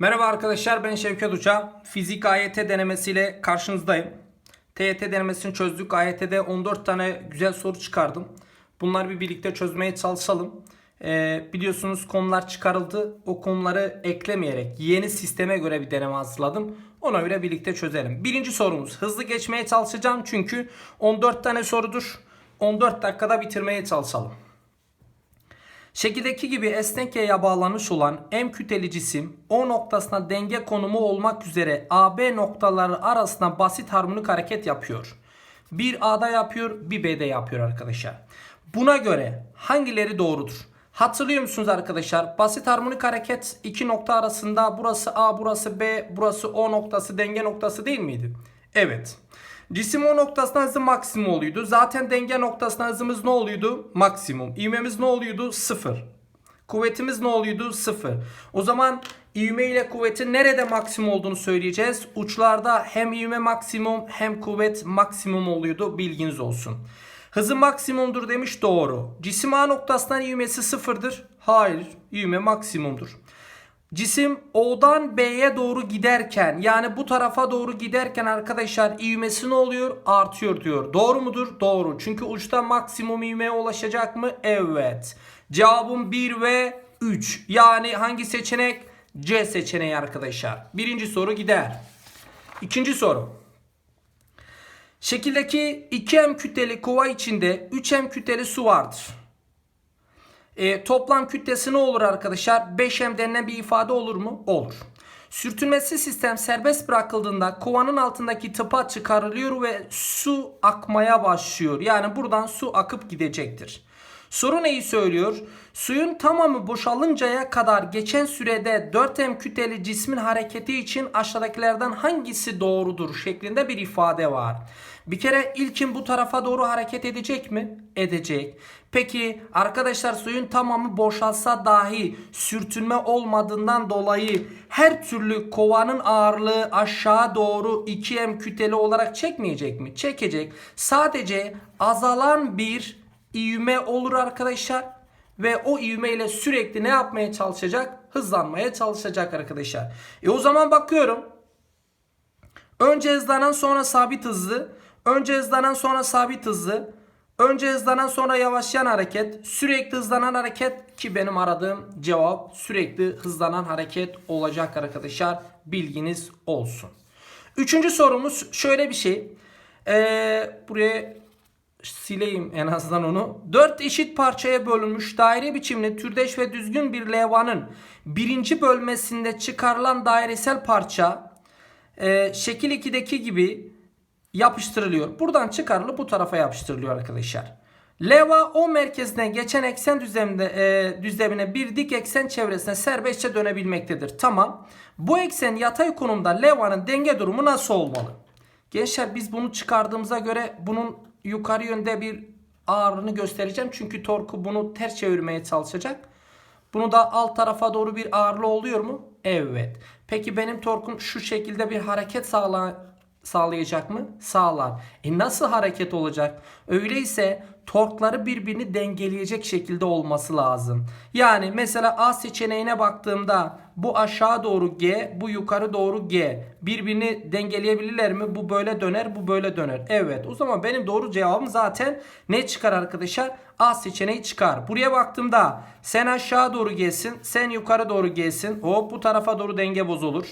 Merhaba arkadaşlar ben Şevket Uça. Fizik AYT denemesiyle karşınızdayım. TYT denemesini çözdük. AYT'de 14 tane güzel soru çıkardım. Bunları bir birlikte çözmeye çalışalım. Ee, biliyorsunuz konular çıkarıldı. O konuları eklemeyerek yeni sisteme göre bir deneme hazırladım. Ona göre birlikte çözelim. Birinci sorumuz. Hızlı geçmeye çalışacağım çünkü 14 tane sorudur. 14 dakikada bitirmeye çalışalım. Şekildeki gibi esnek bağlanmış olan M kütleli cisim O noktasına denge konumu olmak üzere AB noktaları arasında basit harmonik hareket yapıyor. Bir A'da yapıyor, bir B'de yapıyor arkadaşlar. Buna göre hangileri doğrudur? Hatırlıyor musunuz arkadaşlar? Basit harmonik hareket iki nokta arasında burası A, burası B, burası O noktası denge noktası değil miydi? Evet. Cisim O noktasına hızı maksimum oluyordu. Zaten denge noktasına hızımız ne oluyordu? Maksimum. İvmemiz ne oluyordu? Sıfır. Kuvvetimiz ne oluyordu? Sıfır. O zaman ivme ile kuvvetin nerede maksimum olduğunu söyleyeceğiz. Uçlarda hem ivme maksimum hem kuvvet maksimum oluyordu. Bilginiz olsun. Hızı maksimumdur demiş doğru. Cisim A noktasından ivmesi sıfırdır. Hayır. ivme maksimumdur. Cisim O'dan B'ye doğru giderken yani bu tarafa doğru giderken arkadaşlar ivmesi ne oluyor? Artıyor diyor. Doğru mudur? Doğru. Çünkü uçta maksimum ivmeye ulaşacak mı? Evet. Cevabım 1 ve 3. Yani hangi seçenek? C seçeneği arkadaşlar. Birinci soru gider. İkinci soru. Şekildeki 2M kütleli kova içinde 3M kütleli su vardır. E, toplam kütlesi ne olur arkadaşlar? 5M denilen bir ifade olur mu? Olur. Sürtünmesi sistem serbest bırakıldığında kovanın altındaki tıpa çıkarılıyor ve su akmaya başlıyor. Yani buradan su akıp gidecektir. Soru neyi söylüyor? Suyun tamamı boşalıncaya kadar geçen sürede 4M kütleli cismin hareketi için aşağıdakilerden hangisi doğrudur şeklinde bir ifade var. Bir kere ilkin bu tarafa doğru hareket edecek mi? Edecek. Peki arkadaşlar suyun tamamı boşalsa dahi sürtünme olmadığından dolayı her türlü kovanın ağırlığı aşağı doğru 2M kütleli olarak çekmeyecek mi? Çekecek. Sadece azalan bir ivme olur arkadaşlar. Ve o ivme ile sürekli ne yapmaya çalışacak? Hızlanmaya çalışacak arkadaşlar. E o zaman bakıyorum. Önce hızlanan sonra sabit hızlı. Önce hızlanan sonra sabit hızlı. Önce hızlanan sonra yavaşlayan hareket. Sürekli hızlanan hareket ki benim aradığım cevap sürekli hızlanan hareket olacak arkadaşlar. Bilginiz olsun. Üçüncü sorumuz şöyle bir şey. Ee, buraya sileyim en azından onu. Dört eşit parçaya bölünmüş daire biçimli türdeş ve düzgün bir levhanın birinci bölmesinde çıkarılan dairesel parça e, şekil 2'deki gibi yapıştırılıyor. Buradan çıkarılıp bu tarafa yapıştırılıyor arkadaşlar. Leva o merkezden geçen eksen düzleminde, e, düzlemine bir dik eksen çevresine serbestçe dönebilmektedir. Tamam. Bu eksen yatay konumda levanın denge durumu nasıl olmalı? Gençler biz bunu çıkardığımıza göre bunun yukarı yönde bir ağırlığını göstereceğim. Çünkü torku bunu ters çevirmeye çalışacak. Bunu da alt tarafa doğru bir ağırlığı oluyor mu? Evet. Peki benim torkum şu şekilde bir hareket sağla sağlayacak mı? Sağlar. E nasıl hareket olacak? Öyleyse torkları birbirini dengeleyecek şekilde olması lazım. Yani mesela A seçeneğine baktığımda bu aşağı doğru G, bu yukarı doğru G. Birbirini dengeleyebilirler mi? Bu böyle döner, bu böyle döner. Evet. O zaman benim doğru cevabım zaten ne çıkar arkadaşlar? A seçeneği çıkar. Buraya baktığımda sen aşağı doğru gelsin, sen yukarı doğru gelsin. Hop bu tarafa doğru denge bozulur.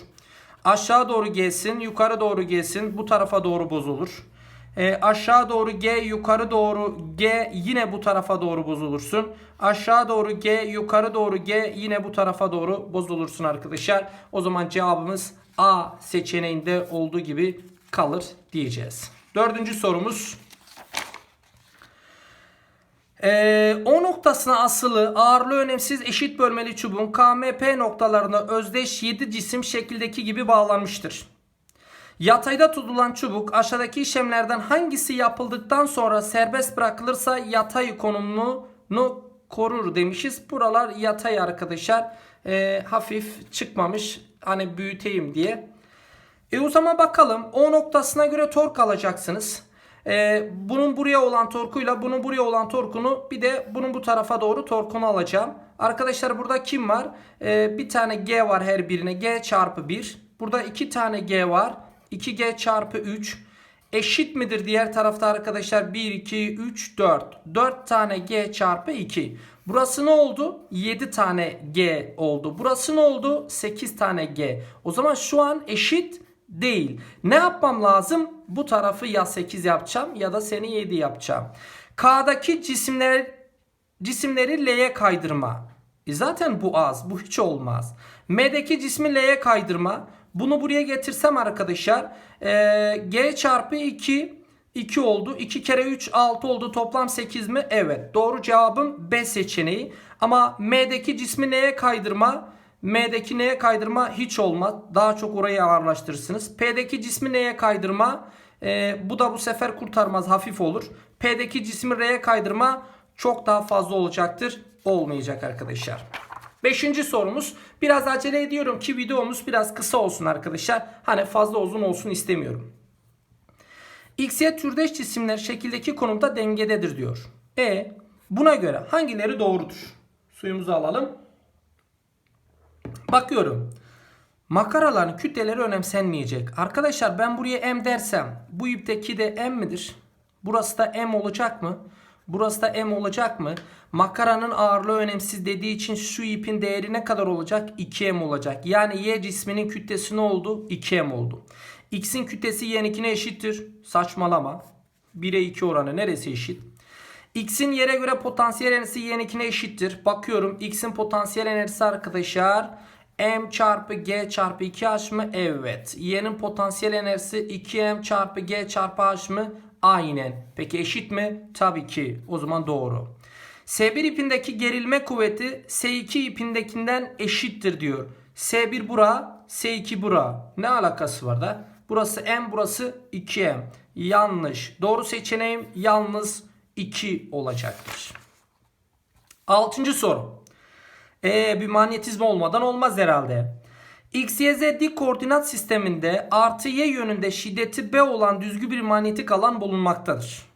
Aşağı doğru gelsin, yukarı doğru gelsin. Bu tarafa doğru bozulur. E, aşağı doğru G, yukarı doğru G yine bu tarafa doğru bozulursun. Aşağı doğru G, yukarı doğru G yine bu tarafa doğru bozulursun arkadaşlar. O zaman cevabımız A seçeneğinde olduğu gibi kalır diyeceğiz. Dördüncü sorumuz. Ee, o noktasına asılı ağırlığı önemsiz eşit bölmeli çubuğun KMP noktalarına özdeş 7 cisim şekildeki gibi bağlanmıştır. Yatayda tutulan çubuk aşağıdaki işlemlerden hangisi yapıldıktan sonra serbest bırakılırsa yatay konumunu korur demişiz. Buralar yatay arkadaşlar. Ee, hafif çıkmamış hani büyüteyim diye. E o zaman bakalım o noktasına göre tork alacaksınız. Ee, bunun buraya olan torkuyla bunun buraya olan torkunu bir de bunun bu tarafa doğru torkunu alacağım. Arkadaşlar burada kim var? Ee, bir tane G var her birine. G çarpı 1. Burada iki tane G var. 2G çarpı 3. Eşit midir diğer tarafta arkadaşlar? 1, 2, 3, 4. 4 tane G çarpı 2. Burası ne oldu? 7 tane G oldu. Burası ne oldu? 8 tane G. O zaman şu an eşit değil. Ne yapmam lazım? Bu tarafı ya 8 yapacağım ya da seni 7 yapacağım. K'daki cisimler cisimleri L'ye kaydırma. E zaten bu az. Bu hiç olmaz. M'deki cismi L'ye kaydırma. Bunu buraya getirsem arkadaşlar e, G çarpı 2 2 oldu. 2 kere 3 6 oldu. Toplam 8 mi? Evet. Doğru cevabım B seçeneği. Ama M'deki cismi neye kaydırma? M'deki neye kaydırma? Hiç olmaz. Daha çok orayı ağırlaştırırsınız. P'deki cismi neye kaydırma? E, bu da bu sefer kurtarmaz. Hafif olur. P'deki cismi R'ye kaydırma çok daha fazla olacaktır. Olmayacak arkadaşlar. Beşinci sorumuz. Biraz acele ediyorum ki videomuz biraz kısa olsun arkadaşlar. Hani fazla uzun olsun istemiyorum. X, Y türdeş cisimler şekildeki konumda dengededir diyor. E buna göre hangileri doğrudur? Suyumuzu alalım. Bakıyorum. Makaraların kütleleri önemsenmeyecek. Arkadaşlar ben buraya M dersem bu ipteki de M midir? Burası da M olacak mı? Burası da M olacak mı? Makaranın ağırlığı önemsiz dediği için şu ipin değeri ne kadar olacak? 2M olacak. Yani Y cisminin kütlesi ne oldu? 2M oldu. X'in kütlesi Y'ninkine eşittir. Saçmalama. 1'e 2 oranı neresi eşit? X'in yere göre potansiyel enerjisi Y'ninkine eşittir. Bakıyorum X'in potansiyel enerjisi arkadaşlar M çarpı G çarpı 2H mı? Evet. Y'nin potansiyel enerjisi 2M çarpı G çarpı H mı? Aynen. Peki eşit mi? Tabii ki. O zaman doğru. S1 ipindeki gerilme kuvveti S2 ipindekinden eşittir diyor. S1 bura, S2 bura. Ne alakası var da? Burası M, burası 2M. Yanlış. Doğru seçeneğim yalnız 2 olacaktır. Altıncı soru. Ee, bir manyetizma olmadan olmaz herhalde. X, Y, Z dik koordinat sisteminde artı Y yönünde şiddeti B olan düzgün bir manyetik alan bulunmaktadır.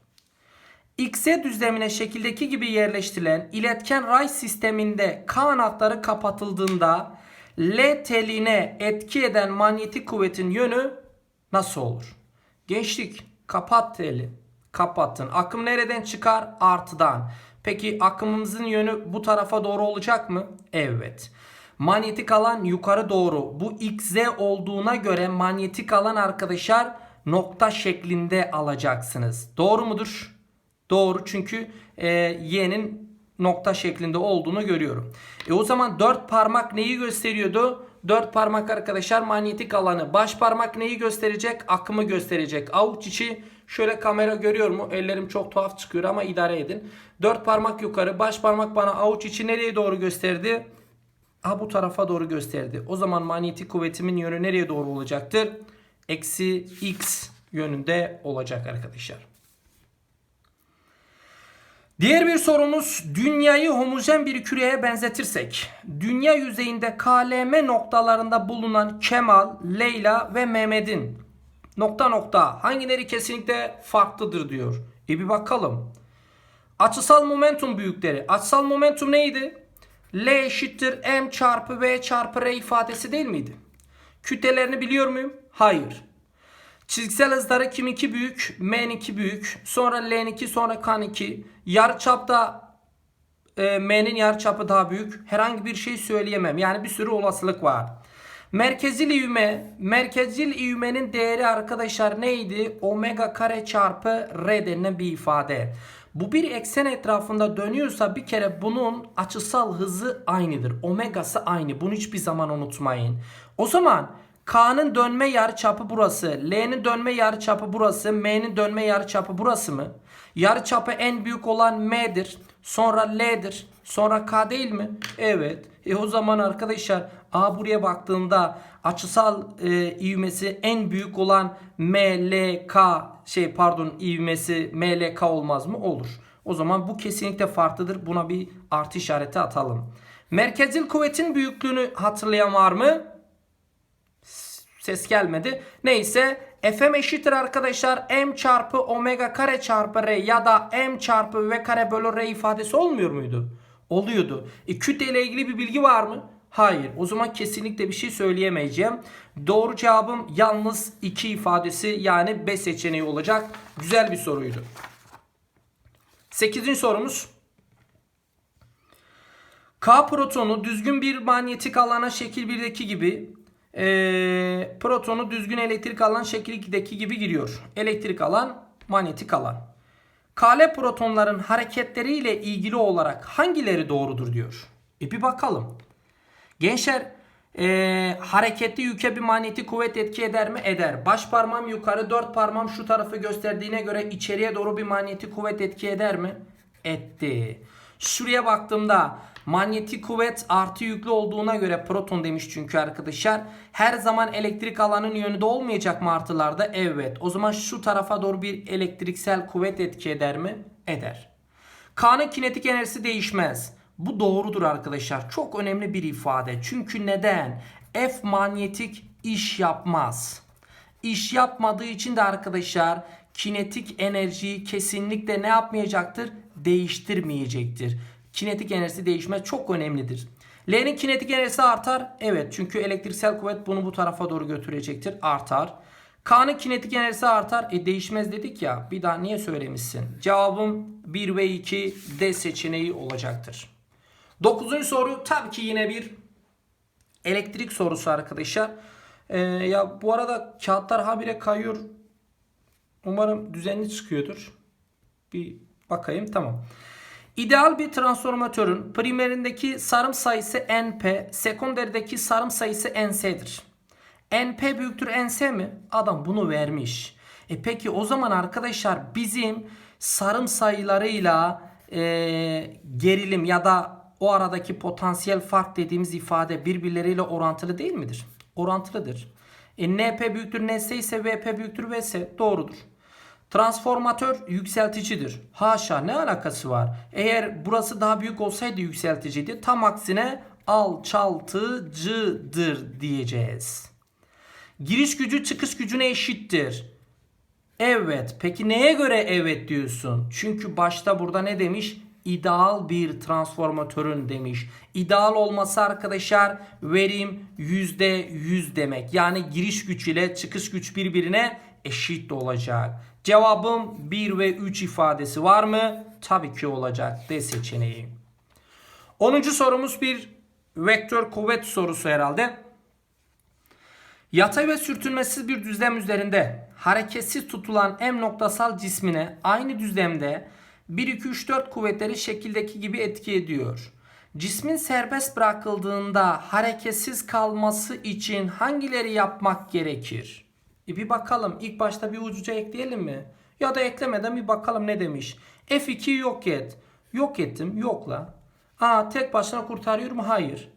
X, Y düzlemine şekildeki gibi yerleştirilen iletken ray sisteminde K anahtarı kapatıldığında L teline etki eden manyetik kuvvetin yönü nasıl olur? Gençlik kapat teli. Kapattın. Akım nereden çıkar? Artıdan. Peki akımımızın yönü bu tarafa doğru olacak mı? Evet. Manyetik alan yukarı doğru. Bu XZ olduğuna göre manyetik alan arkadaşlar nokta şeklinde alacaksınız. Doğru mudur? Doğru çünkü e, Y'nin nokta şeklinde olduğunu görüyorum. E o zaman dört parmak neyi gösteriyordu? Dört parmak arkadaşlar manyetik alanı. Baş parmak neyi gösterecek? Akımı gösterecek. Avuç içi şöyle kamera görüyor mu? Ellerim çok tuhaf çıkıyor ama idare edin. Dört parmak yukarı. Baş parmak bana avuç içi nereye doğru gösterdi? Ha bu tarafa doğru gösterdi. O zaman manyetik kuvvetimin yönü nereye doğru olacaktır? Eksi x yönünde olacak arkadaşlar. Diğer bir sorumuz dünyayı homojen bir küreye benzetirsek dünya yüzeyinde KLM noktalarında bulunan Kemal, Leyla ve Mehmet'in nokta nokta hangileri kesinlikle farklıdır diyor. E bir bakalım. Açısal momentum büyükleri. Açısal momentum neydi? L eşittir M çarpı V çarpı R ifadesi değil miydi? Kütlelerini biliyor muyum? Hayır. Çizgisel hızları kiminki büyük? M'ninki büyük. Sonra L'ninki sonra K'ninki. Yarıçapta e, M'nin yarıçapı daha büyük. Herhangi bir şey söyleyemem. Yani bir sürü olasılık var. Merkezil ivme, merkezil ivmenin değeri arkadaşlar neydi? Omega kare çarpı R denilen bir ifade. Bu bir eksen etrafında dönüyorsa bir kere bunun açısal hızı aynıdır. Omegası aynı. Bunu hiçbir zaman unutmayın. O zaman K'nın dönme yarıçapı burası. L'nin dönme yarıçapı burası. M'nin dönme yarıçapı burası mı? Yarıçapı en büyük olan M'dir. Sonra L'dir. Sonra K değil mi? Evet. E o zaman arkadaşlar A buraya baktığımda açısal e, ivmesi en büyük olan MLK şey pardon ivmesi MLK olmaz mı? Olur. O zaman bu kesinlikle farklıdır. Buna bir artı işareti atalım. Merkezil kuvvetin büyüklüğünü hatırlayan var mı? ses gelmedi. Neyse Fm eşittir arkadaşlar m çarpı omega kare çarpı r ya da m çarpı v kare bölü r ifadesi olmuyor muydu? Oluyordu. E, kütle ile ilgili bir bilgi var mı? Hayır. O zaman kesinlikle bir şey söyleyemeyeceğim. Doğru cevabım yalnız 2 ifadesi yani B seçeneği olacak. Güzel bir soruydu. 8. sorumuz. K protonu düzgün bir manyetik alana şekil 1'deki gibi e, protonu düzgün elektrik alan şekil 2'deki gibi giriyor. Elektrik alan manyetik alan. Kale protonların hareketleriyle ilgili olarak hangileri doğrudur diyor. E bir bakalım. Gençler e, hareketli yüke bir manyetik kuvvet etki eder mi? Eder. Baş parmağım yukarı dört parmağım şu tarafı gösterdiğine göre içeriye doğru bir manyetik kuvvet etki eder mi? Etti. Şuraya baktığımda manyetik kuvvet artı yüklü olduğuna göre proton demiş çünkü arkadaşlar. Her zaman elektrik alanın yönünde olmayacak mı artılarda? Evet. O zaman şu tarafa doğru bir elektriksel kuvvet etki eder mi? Eder. K'nın kinetik enerjisi değişmez. Bu doğrudur arkadaşlar. Çok önemli bir ifade. Çünkü neden? F manyetik iş yapmaz. İş yapmadığı için de arkadaşlar kinetik enerjiyi kesinlikle ne yapmayacaktır? Değiştirmeyecektir. Kinetik enerjisi değişmez çok önemlidir. L'nin kinetik enerjisi artar. Evet çünkü elektriksel kuvvet bunu bu tarafa doğru götürecektir. Artar. K'nın kinetik enerjisi artar. E değişmez dedik ya. Bir daha niye söylemişsin? Cevabım 1 ve 2 D seçeneği olacaktır. Dokuzuncu soru tabii ki yine bir elektrik sorusu arkadaşlar. Ee, ya bu arada kağıtlar habire kayıyor. Umarım düzenli çıkıyordur. Bir bakayım tamam. İdeal bir transformatörün primerindeki sarım sayısı NP, sekonderdeki sarım sayısı NS'dir. NP büyüktür NS mi? Adam bunu vermiş. E peki o zaman arkadaşlar bizim sarım sayılarıyla e, gerilim ya da o aradaki potansiyel fark dediğimiz ifade birbirleriyle orantılı değil midir? Orantılıdır. E, NP büyüktür NS ise VP büyüktür VS doğrudur. Transformatör yükselticidir. Haşa ne alakası var? Eğer burası daha büyük olsaydı yükselticiydi. Tam aksine alçaltıcıdır diyeceğiz. Giriş gücü çıkış gücüne eşittir. Evet. Peki neye göre evet diyorsun? Çünkü başta burada ne demiş? İdeal bir transformatörün demiş. İdeal olması arkadaşlar verim %100 demek. Yani giriş güç ile çıkış güç birbirine eşit olacak. Cevabım 1 ve 3 ifadesi var mı? Tabii ki olacak. D seçeneği. 10. sorumuz bir vektör kuvvet sorusu herhalde. Yatay ve sürtünmesiz bir düzlem üzerinde hareketsiz tutulan M noktasal cismine aynı düzlemde 1 2 3 4 kuvvetleri şekildeki gibi etki ediyor. Cismin serbest bırakıldığında hareketsiz kalması için hangileri yapmak gerekir? E bir bakalım. İlk başta bir ucuca ekleyelim mi? Ya da eklemeden bir bakalım ne demiş. F2'yi yok et. Yok ettim. Yokla. Aa tek başına kurtarıyor mu? Hayır.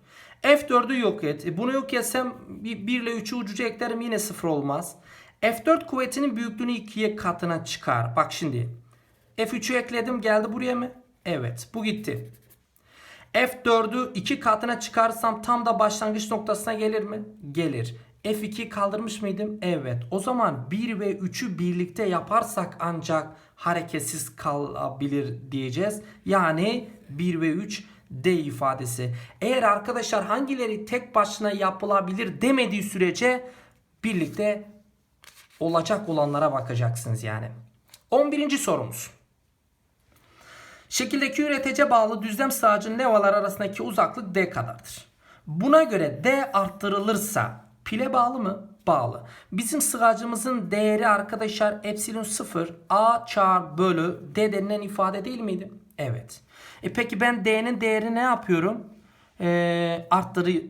F4'ü yok et. E bunu yok etsem 1 ile 3'ü ucuca eklerim yine 0 olmaz. F4 kuvvetinin büyüklüğünü 2'ye katına çıkar. Bak şimdi. F3'ü ekledim geldi buraya mı? Evet bu gitti. F4'ü 2 katına çıkarsam tam da başlangıç noktasına gelir mi? Gelir. F2 kaldırmış mıydım? Evet. O zaman 1 ve 3'ü birlikte yaparsak ancak hareketsiz kalabilir diyeceğiz. Yani 1 ve 3 D ifadesi. Eğer arkadaşlar hangileri tek başına yapılabilir demediği sürece birlikte olacak olanlara bakacaksınız yani. 11. sorumuz. Şekildeki üretece bağlı düzlem sağcının levalar arasındaki uzaklık D kadardır. Buna göre D arttırılırsa pile bağlı mı? Bağlı. Bizim sığacımızın değeri arkadaşlar epsilon 0 A çarpı bölü D denilen ifade değil miydi? Evet. E peki ben D'nin değerini ne yapıyorum? Ee, arttırı,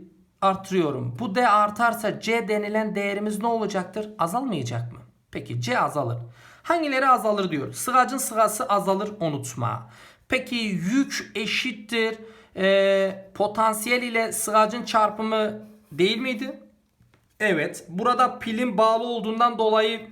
arttırıyorum. Bu D artarsa C denilen değerimiz ne olacaktır? Azalmayacak mı? Peki C azalır. Hangileri azalır diyor. Sığacın sırası azalır unutma. Peki yük eşittir e, potansiyel ile sığacın çarpımı değil miydi? Evet. Burada pilin bağlı olduğundan dolayı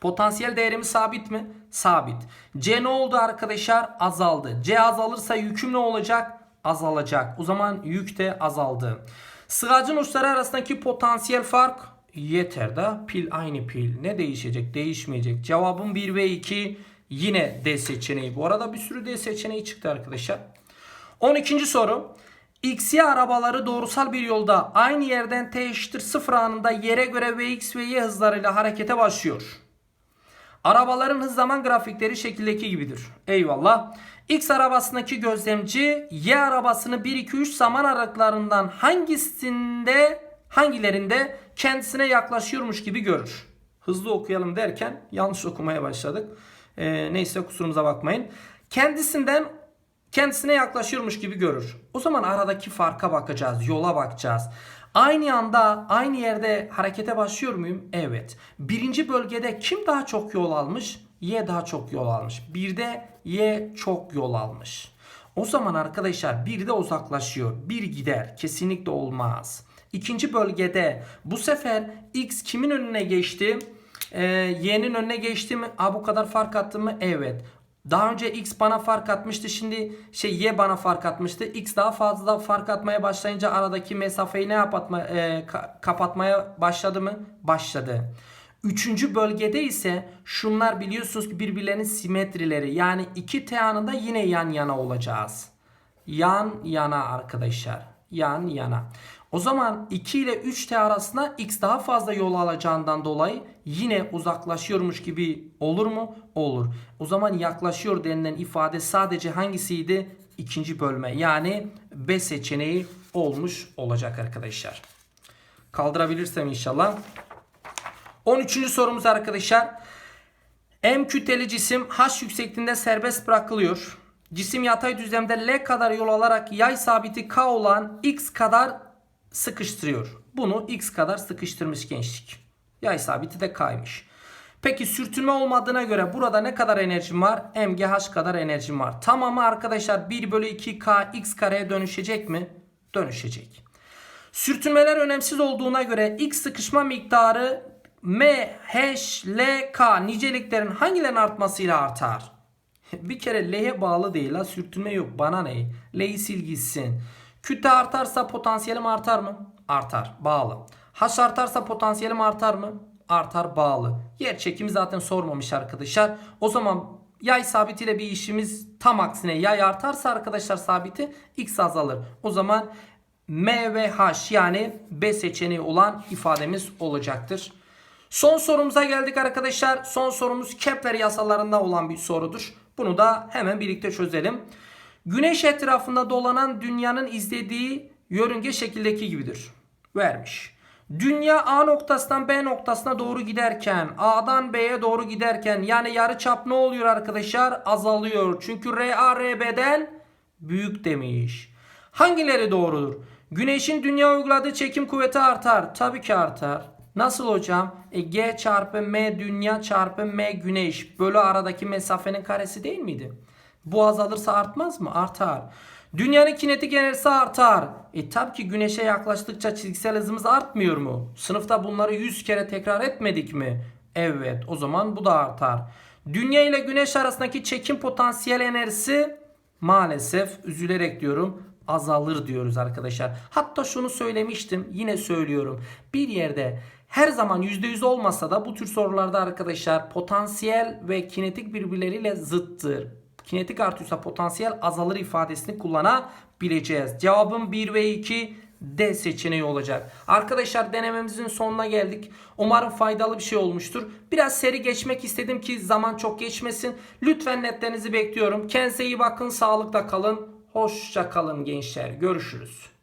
potansiyel değerimiz sabit mi? Sabit. C ne oldu arkadaşlar? Azaldı. C azalırsa yüküm ne olacak? Azalacak. O zaman yük de azaldı. Sığacın uçları arasındaki potansiyel fark Yeter da pil aynı pil. Ne değişecek? Değişmeyecek. Cevabım 1 ve 2 yine D seçeneği. Bu arada bir sürü D seçeneği çıktı arkadaşlar. 12. soru. XY arabaları doğrusal bir yolda aynı yerden t eşittir 0 anında yere göre Vx ve y hızlarıyla harekete başlıyor. Arabaların hız zaman grafikleri şekildeki gibidir. Eyvallah. X arabasındaki gözlemci Y arabasını 1-2-3 zaman aralıklarından hangisinde hangilerinde kendisine yaklaşıyormuş gibi görür. Hızlı okuyalım derken yanlış okumaya başladık. Ee, neyse kusurumuza bakmayın. Kendisinden kendisine yaklaşıyormuş gibi görür. O zaman aradaki farka bakacağız, yola bakacağız. Aynı anda aynı yerde harekete başlıyor muyum? Evet. Birinci bölgede kim daha çok yol almış? Y daha çok yol almış. Bir de Y çok yol almış. O zaman arkadaşlar bir de uzaklaşıyor. Bir gider. Kesinlikle olmaz. İkinci bölgede bu sefer X kimin önüne geçti? Ee, Y'nin önüne geçti mi? Aa, bu kadar fark attı mı? Evet. Daha önce X bana fark atmıştı. Şimdi şey Y bana fark atmıştı. X daha fazla fark atmaya başlayınca aradaki mesafeyi ne yapatma, e, ka- kapatmaya başladı mı? Başladı. Üçüncü bölgede ise şunlar biliyorsunuz ki birbirlerinin simetrileri. Yani iki T anında yine yan yana olacağız. Yan yana arkadaşlar. Yan yana. O zaman 2 ile 3T arasında X daha fazla yol alacağından dolayı yine uzaklaşıyormuş gibi olur mu? Olur. O zaman yaklaşıyor denilen ifade sadece hangisiydi? İkinci bölme. Yani B seçeneği olmuş olacak arkadaşlar. Kaldırabilirsem inşallah. 13. sorumuz arkadaşlar. M kütleli cisim H yüksekliğinde serbest bırakılıyor. Cisim yatay düzlemde L kadar yol alarak yay sabiti K olan X kadar sıkıştırıyor. Bunu X kadar sıkıştırmış gençlik. Yay sabiti de K'ymış. Peki sürtünme olmadığına göre burada ne kadar enerjim var? MGH kadar enerjim var. Tamamı arkadaşlar 1 bölü 2K X kareye dönüşecek mi? Dönüşecek. Sürtünmeler önemsiz olduğuna göre X sıkışma miktarı M, H, L, K niceliklerin hangilerinin artmasıyla artar? Bir kere L'ye bağlı değil la sürtünme yok bana ne? L'yi sil gitsin. Kütle artarsa potansiyelim artar mı? Artar bağlı. H artarsa potansiyelim artar mı? Artar bağlı. Yer çekimi zaten sormamış arkadaşlar. O zaman yay sabitiyle bir işimiz tam aksine yay artarsa arkadaşlar sabiti x azalır. O zaman M ve H yani B seçeneği olan ifademiz olacaktır. Son sorumuza geldik arkadaşlar. Son sorumuz Kepler yasalarında olan bir sorudur. Bunu da hemen birlikte çözelim. Güneş etrafında dolanan dünyanın izlediği yörünge şekildeki gibidir. Vermiş. Dünya A noktasından B noktasına doğru giderken, A'dan B'ye doğru giderken yani yarı çap ne oluyor arkadaşlar? Azalıyor. Çünkü RA RB'den büyük demiş. Hangileri doğrudur? Güneşin dünya uyguladığı çekim kuvveti artar. Tabii ki artar. Nasıl hocam? E, G çarpı M dünya çarpı M güneş bölü aradaki mesafenin karesi değil miydi? Bu azalırsa artmaz mı? Artar. Dünyanın kinetik enerjisi artar. E tabii ki güneşe yaklaştıkça çizgisel hızımız artmıyor mu? Sınıfta bunları 100 kere tekrar etmedik mi? Evet o zaman bu da artar. Dünya ile güneş arasındaki çekim potansiyel enerjisi maalesef üzülerek diyorum azalır diyoruz arkadaşlar. Hatta şunu söylemiştim yine söylüyorum. Bir yerde her zaman %100 olmasa da bu tür sorularda arkadaşlar potansiyel ve kinetik birbirleriyle zıttır. Kinetik artıyorsa potansiyel azalır ifadesini kullanabileceğiz. Cevabım 1 ve 2 D seçeneği olacak. Arkadaşlar denememizin sonuna geldik. Umarım faydalı bir şey olmuştur. Biraz seri geçmek istedim ki zaman çok geçmesin. Lütfen netlerinizi bekliyorum. Kendinize iyi bakın, sağlıkla kalın. Hoşça kalın gençler. Görüşürüz.